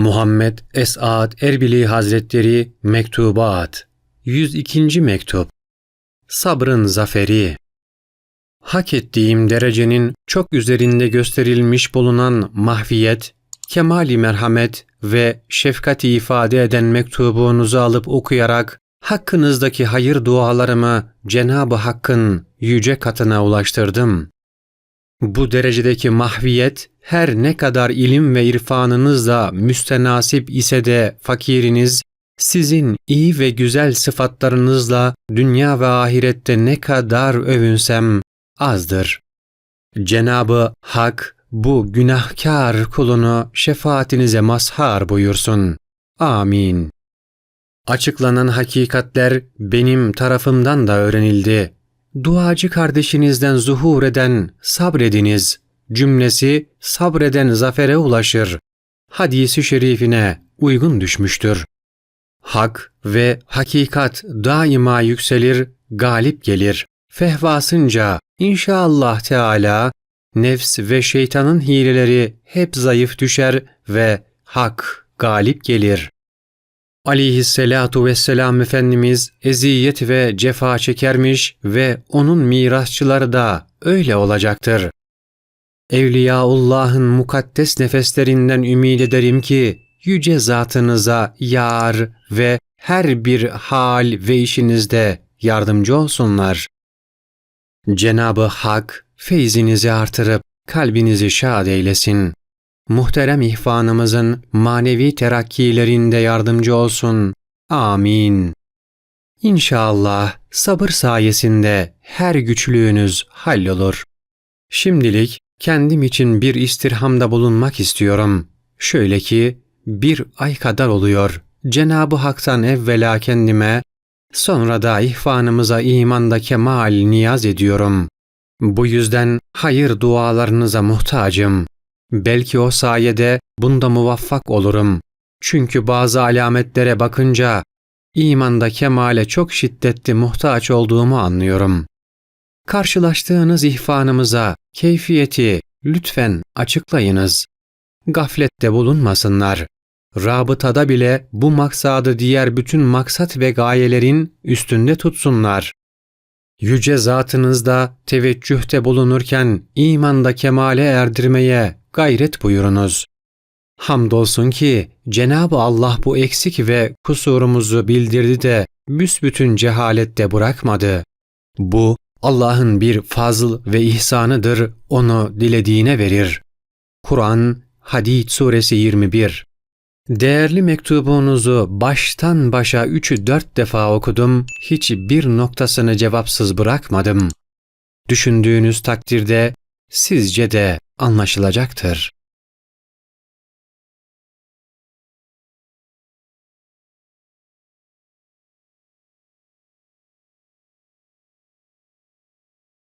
Muhammed Esad Erbili Hazretleri Mektubat 102. Mektup Sabrın Zaferi Hak ettiğim derecenin çok üzerinde gösterilmiş bulunan mahviyet, kemali merhamet ve şefkati ifade eden mektubunuzu alıp okuyarak hakkınızdaki hayır dualarımı Cenab-ı Hakk'ın yüce katına ulaştırdım. Bu derecedeki mahviyet her ne kadar ilim ve irfanınızla müstenasip ise de fakiriniz, sizin iyi ve güzel sıfatlarınızla dünya ve ahirette ne kadar övünsem azdır. Cenabı Hak bu günahkar kulunu şefaatinize mazhar buyursun. Amin. Açıklanan hakikatler benim tarafımdan da öğrenildi. Duacı kardeşinizden zuhur eden sabrediniz cümlesi sabreden zafere ulaşır. Hadisi şerifine uygun düşmüştür. Hak ve hakikat daima yükselir, galip gelir. Fehvasınca inşallah Teala nefs ve şeytanın hileleri hep zayıf düşer ve hak galip gelir. Aleyhisselatu vesselam Efendimiz eziyet ve cefa çekermiş ve onun mirasçıları da öyle olacaktır. Evliyaullah'ın mukaddes nefeslerinden ümid ederim ki yüce zatınıza yar ve her bir hal ve işinizde yardımcı olsunlar. Cenabı Hak feyzinizi artırıp kalbinizi şad eylesin. Muhterem ihvanımızın manevi terakkilerinde yardımcı olsun. Amin. İnşallah sabır sayesinde her güçlüğünüz hallolur. Şimdilik kendim için bir istirhamda bulunmak istiyorum. Şöyle ki bir ay kadar oluyor. Cenabı Hak'tan evvela kendime, sonra da ihvanımıza imanda kemal niyaz ediyorum. Bu yüzden hayır dualarınıza muhtacım. Belki o sayede bunda muvaffak olurum. Çünkü bazı alametlere bakınca imanda kemale çok şiddetli muhtaç olduğumu anlıyorum. Karşılaştığınız ihvanımıza keyfiyeti lütfen açıklayınız. Gaflette bulunmasınlar. Rabıtada bile bu maksadı diğer bütün maksat ve gayelerin üstünde tutsunlar. Yüce zatınızda teveccühte bulunurken imanda kemale erdirmeye gayret buyurunuz. Hamdolsun ki Cenab-ı Allah bu eksik ve kusurumuzu bildirdi de büsbütün cehalette bırakmadı. Bu Allah'ın bir fazl ve ihsanıdır, onu dilediğine verir. Kur'an, Hadid Suresi 21 Değerli mektubunuzu baştan başa üçü dört defa okudum, hiçbir noktasını cevapsız bırakmadım. Düşündüğünüz takdirde sizce de anlaşılacaktır.